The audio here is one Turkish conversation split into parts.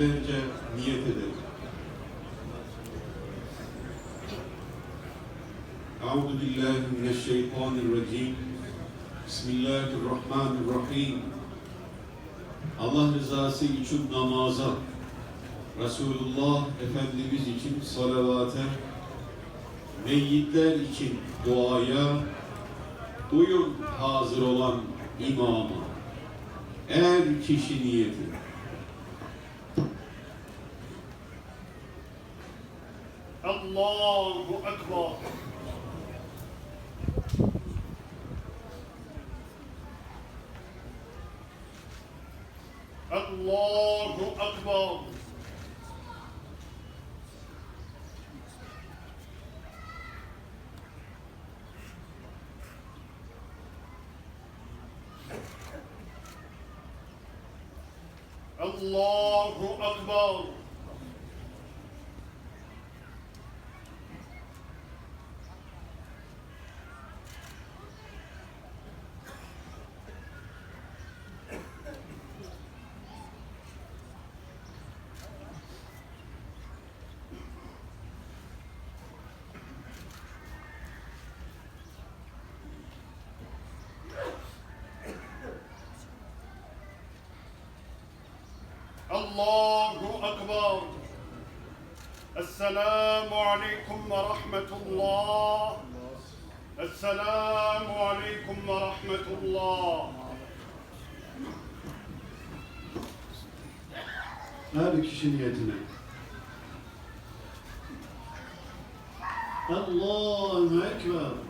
beraberce niyet edelim. Euzu billahi mineşşeytanirracim. Bismillahirrahmanirrahim. Allah rızası için namaza, Resulullah Efendimiz için salavata, meyyitler için duaya, uyun hazır olan imama. Er kişi niyeti. Allahu Ekber. Allahu Ekber. Allahu Ekber. Allahu Ekber. Esselamu Aleyküm ve Rahmetullah. Esselamu Aleyküm ve Rahmetullah. Her kişi niyetine. Allahu Ekber.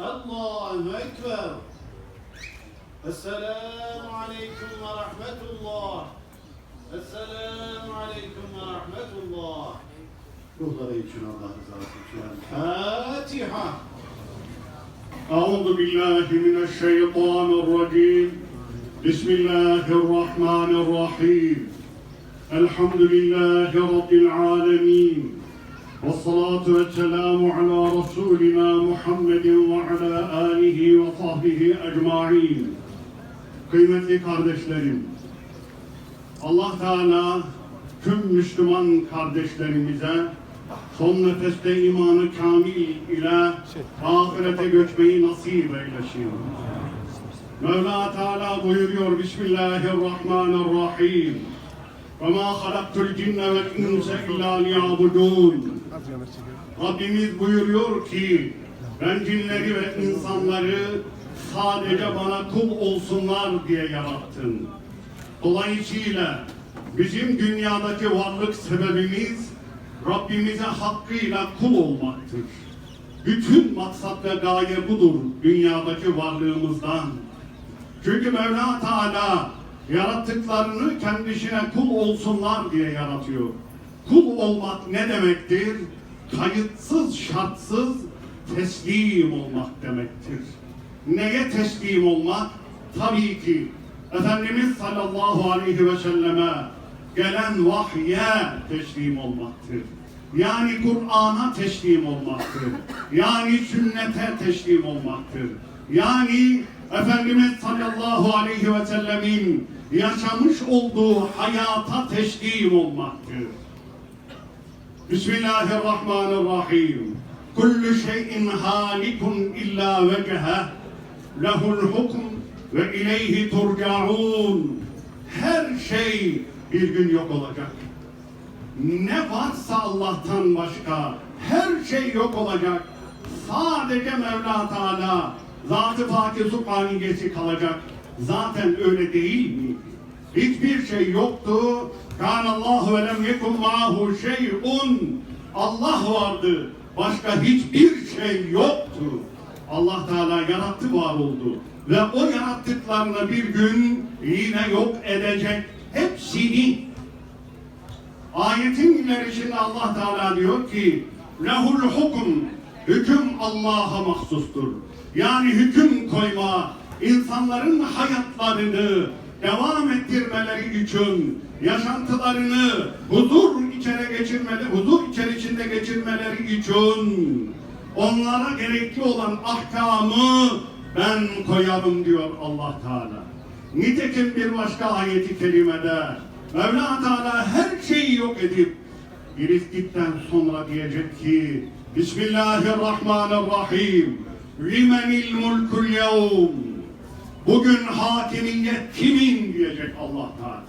الله أكبر. السلام عليكم ورحمة الله. السلام عليكم ورحمة الله. كفر إيشنا الله الفاتحة. أعوذ بالله من الشيطان الرجيم. بسم الله الرحمن الرحيم. الحمد لله رب العالمين. والصلاة والسلام على رسولنا محمد وعلى آله وصحبه أجمعين Kıymetli kardeşlerim, Allah Teala tüm Müslüman kardeşlerimize son nefeste imanı kamil ile ahirete göçmeyi nasip eylesin. Mevla Teala buyuruyor Bismillahirrahmanirrahim. وَمَا خَلَقْتُ الْجِنَّ وَالْاِنْسَ اِلَّا لِيَعْبُدُونَ Rabbimiz buyuruyor ki ben cinleri ve insanları sadece bana kul olsunlar diye yarattım. Dolayısıyla bizim dünyadaki varlık sebebimiz Rabbimize hakkıyla kul olmaktır. Bütün maksat ve gaye budur dünyadaki varlığımızdan. Çünkü Mevla Teala yarattıklarını kendisine kul olsunlar diye yaratıyor. Kul olmak ne demektir? Kayıtsız, şartsız teslim olmak demektir. Neye teslim olmak? Tabii ki Efendimiz sallallahu aleyhi ve selleme gelen vahye teslim olmaktır. Yani Kur'an'a teslim olmaktır. Yani sünnete teslim olmaktır. Yani Efendimiz sallallahu aleyhi ve sellemin yaşamış olduğu hayata teslim olmaktır. Bismillahirrahmanirrahim. Kullu şeyin halikun illa vecehe. Lehul hukm ve ileyhi turcaun. Her şey bir gün yok olacak. Ne varsa Allah'tan başka her şey yok olacak. Sadece Mevla Teala Zat-ı Paki Subhaniyesi kalacak. Zaten öyle değil mi? Hiçbir şey yoktu. Kânallâhu ve lem yekun ma'ahu şey'un. Allah vardı. Başka hiçbir şey yoktu. Allah Teala yarattı var oldu. Ve o yarattıklarını bir gün yine yok edecek. Hepsini Ayetin ilerisinde Allah Teala diyor ki lehul hukum hüküm Allah'a mahsustur. Yani hüküm koyma insanların hayatlarını devam ettirmeleri için yaşantılarını huzur içere geçirmeli, huzur içerisinde geçirmeleri için onlara gerekli olan ahkamı ben koyarım diyor Allah Teala. Nitekim bir başka ayeti kerimede Mevla Teala her şeyi yok edip girdikten sonra diyecek ki Bismillahirrahmanirrahim Limenil mulkul yevm Bugün hakimiyet kimin diyecek Allah Teala.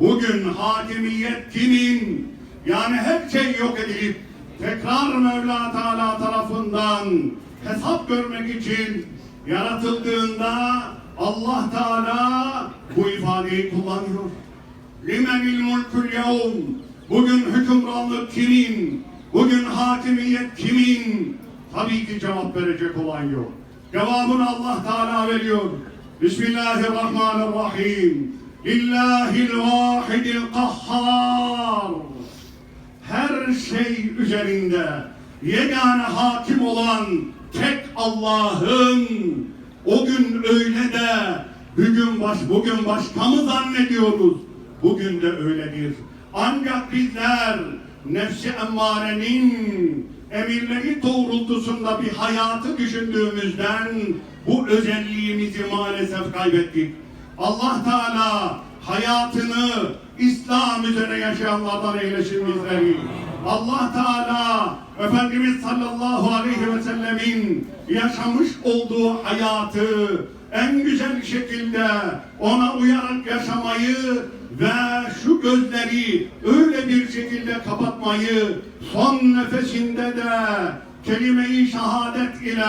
Bugün hakimiyet kimin? Yani her şey yok edilip tekrar Mevla Teala tarafından hesap görmek için yaratıldığında Allah Teala bu ifadeyi kullanıyor. Limenil mulkul yevm. Bugün hükümranlık kimin? Bugün hakimiyet kimin? Tabii ki cevap verecek olan yok. Cevabını Allah Teala veriyor. Bismillahirrahmanirrahim. Lillahil vahidil kahhar. Her şey üzerinde yegane hakim olan tek Allah'ın o gün öyle de bugün baş bugün başka mı zannediyoruz? Bugün de öyledir. Ancak bizler nefsi emmarenin emirleri doğrultusunda bir hayatı düşündüğümüzden bu özelliğimizi maalesef kaybettik. Allah Teala hayatını İslam üzere yaşayanlardan eylesin bizleri. Allah Teala Efendimiz sallallahu aleyhi ve sellemin yaşamış olduğu hayatı en güzel şekilde ona uyarak yaşamayı ve şu gözleri öyle bir şekilde kapatmayı son nefesinde de kelime-i şehadet ile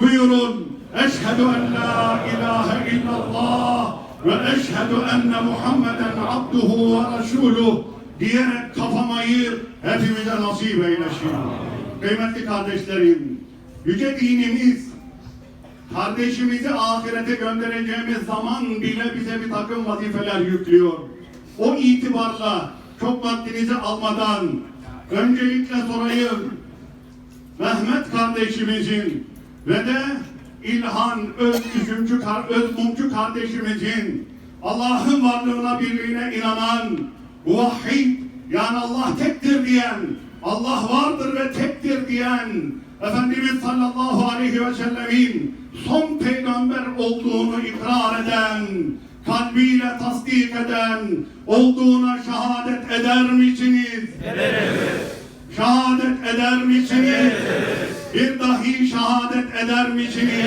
buyurun Eşhedü en la ilahe illallah ve eşhedü enne Muhammeden abduhu ve resuluh diyerek kapamayı hepimize nasip eylesin. Kıymetli kardeşlerim, yüce dinimiz kardeşimizi ahirete göndereceğimiz zaman bile bize bir takım vazifeler yüklüyor. O itibarla çok vaktinizi almadan öncelikle sorayım. Mehmet kardeşimizin ve de İlhan Öz Üzümcü Öz Mumcu kardeşimizin Allah'ın varlığına birliğine inanan vahid yani Allah tektir diyen Allah vardır ve tektir diyen Efendimiz sallallahu aleyhi ve sellemin son peygamber olduğunu ikrar eden kalbiyle tasdik eden olduğuna şehadet eder misiniz? Şehadet eder misiniz? Bir dahi şehadet eder misiniz?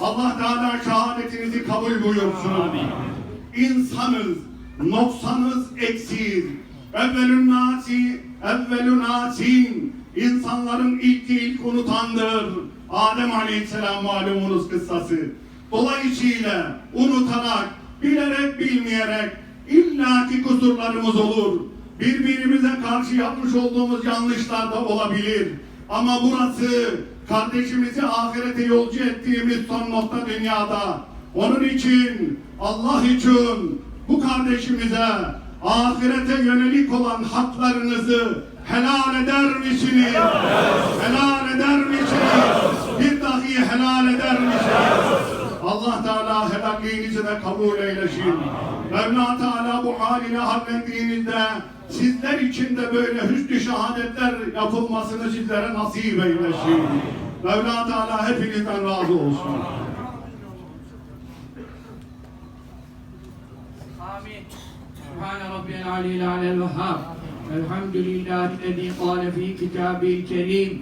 Allah Teala şehadetinizi kabul buyursun. İnsanız, noksanız eksiz. Evvelün nasi, evvelün nasin. İnsanların ilk ilk unutandır. Adem Aleyhisselam malumunuz kıssası. Dolayısıyla unutarak, bilerek bilmeyerek illaki kusurlarımız olur. Birbirimize karşı yapmış olduğumuz yanlışlar da olabilir. Ama burası kardeşimizi ahirete yolcu ettiğimiz son nokta dünyada. Onun için Allah için bu kardeşimize ahirete yönelik olan haklarınızı helal eder misiniz? Helal eder misiniz? Bir dahi helal eder misiniz? Allah Teala helalliğinizi de kabul eylesin. Mevla Teala bu haline hallendiğinizde sizler için de böyle hüsnü şehadetler yapılmasını sizlere nasip eylesin. Mevla Teala hepinizden razı olsun. Amin. Subhan Rabbil Aleyhi Aleyhi Vehhab. الحمد لله الذي قال في كتابه الكريم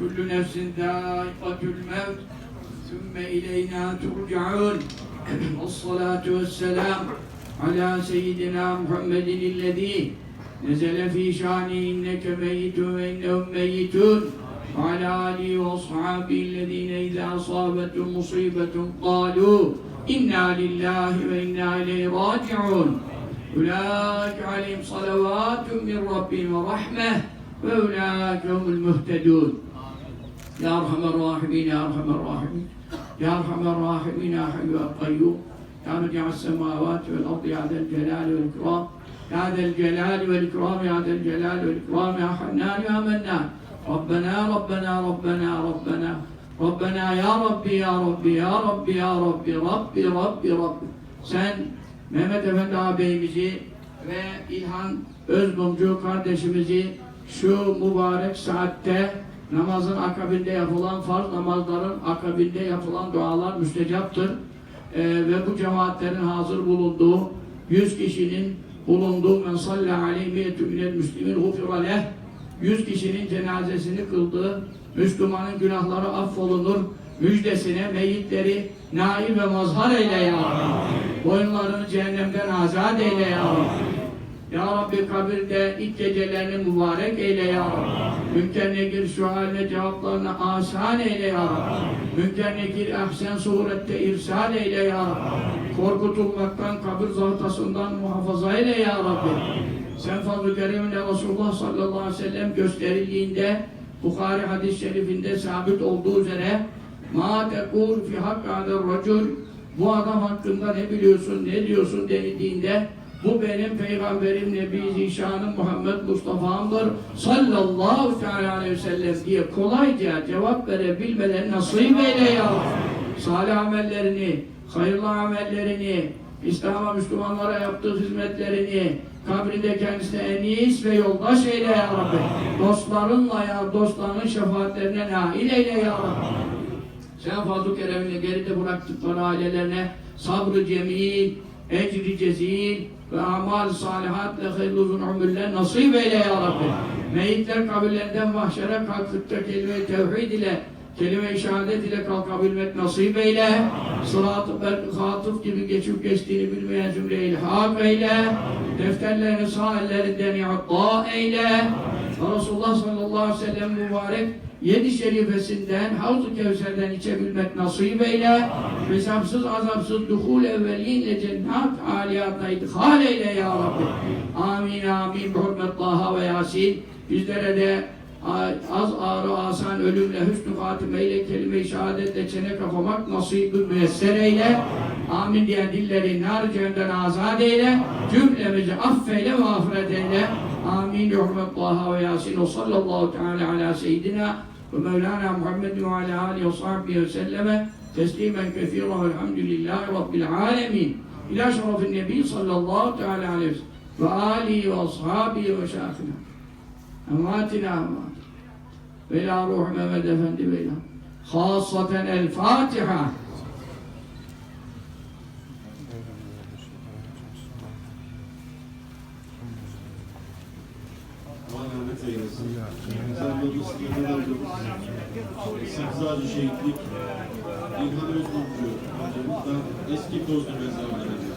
كل نفس ذائقة الموت ثم إلينا ترجعون والصلاة والسلام على سيدنا محمد الذي نزل في شانه إنك ميت وإنهم ميتون وعلى آله وأصحابه الذين إذا أصابتهم مصيبة قالوا إنا لله وإنا إليه راجعون أولئك عليهم صلوات من ربهم ورحمة وأولئك هم المهتدون. يا أرحم الراحمين يا أرحم الراحمين يا أرحم الراحمين يا حي يا قيوم. يا رجع السماوات والأرض يا ذا الجلال والإكرام. يا ذا الجلال والإكرام يا ذا الجلال والإكرام. يا حنان يا منان. ربنا ربنا ربنا ربنا. ربنا يا ربي يا ربي يا ربي يا ربي ربي ربي ربي. sen Mehmet Efendi ağabeyimizi ve İlhan Özmumcu kardeşimizi şu mübarek saatte namazın akabinde yapılan farz namazların akabinde yapılan dualar müstecaptır. Ee, ve bu cemaatlerin hazır bulunduğu 100 kişinin bulunduğu men salla aleyhi miyetü minel müslimin gufira leh 100 kişinin cenazesini kıldığı Müslümanın günahları affolunur müjdesine meyitleri nail ve mazhar eyle ya Rabbi. Boyunlarını cehennemden azat eyle ya Rabbi. Ya Rabbi kabirde ilk gecelerini mübarek eyle ya Rabbi. Münker nekir sualine cevaplarını asan eyle ya Rabbi. Münker nekir ahsen surette irsal eyle ya Rabbi. Korkutulmaktan, kabir zahtasından muhafaza eyle ya Rabbi. Sen fazl-ı kereminle Resulullah sallallahu aleyhi ve sellem gösterildiğinde Bukhari hadis-i şerifinde sabit olduğu üzere ma tekul fi hakkâdır racul bu adam hakkında ne biliyorsun, ne diyorsun denildiğinde bu benim peygamberim Nebi Zişanım Muhammed Mustafa'mdır sallallahu teala aleyhi ve sellem diye kolayca cevap verebilmeleri nasip eyle ya. Salih amellerini, hayırlı amellerini, İslam'a, Müslümanlara yaptığı hizmetlerini, kabrinde kendisine enis ve yoldaş eyle ya Rabbi. Dostlarınla ya, dostlarının şefaatlerine nail eyle ya Rabbi. Sen fazl-ı keremini geride bıraktıkları ailelerine sabrı cemil, ecri cezil ve amal salihatle hayırlı uzun ömürler nasip eyle ya Rabbi. Meyitler kabirlerinden mahşere kalktıkta kelime-i tevhid ile kelime-i şehadet ile kalkabilmek nasip eyle. Sırat-ı hatıf gibi geçip geçtiğini bilmeyen zümre ilhak eyle. Defterlerini sağ ellerinden i'ta eyle. Ve Resulullah sallallahu aleyhi ve sellem mübarek yedi şerifesinden Havz-ı Kevser'den içebilmek nasip eyle. Hesapsız azapsız duhul evveliyinle cennet aliyatına idhal eyle ya Rabbi. Amin amin. Hürmet Taha ve Yasin. Bizlere de az ağrı asan ölümle hüsnü hatimeyle kelime-i şehadetle çene kapamak nasibi müyesser eyle. Amin diyen dilleri nar cehennemden azat eyle. Cümlemizi affeyle ve affet eyle. Amin. Hürmet Taha ve Yasin. Ve sallallahu teala ala seyyidina ve Mevlana Muhammed ve ala alihi ve sahbihi ve selleme teslimen kethira velhamdülillahi rabbil alemin. İlâ şerefin nebi sallallahu teala aleyhi ve sellem ve alihi ve ashabihi ve şahına. Emvatina emvat. Ve biz ne kadar Sekiz ağacı şehitlik. İlhan Özmutlu. Hocamızdan eski Kozlu mezarları.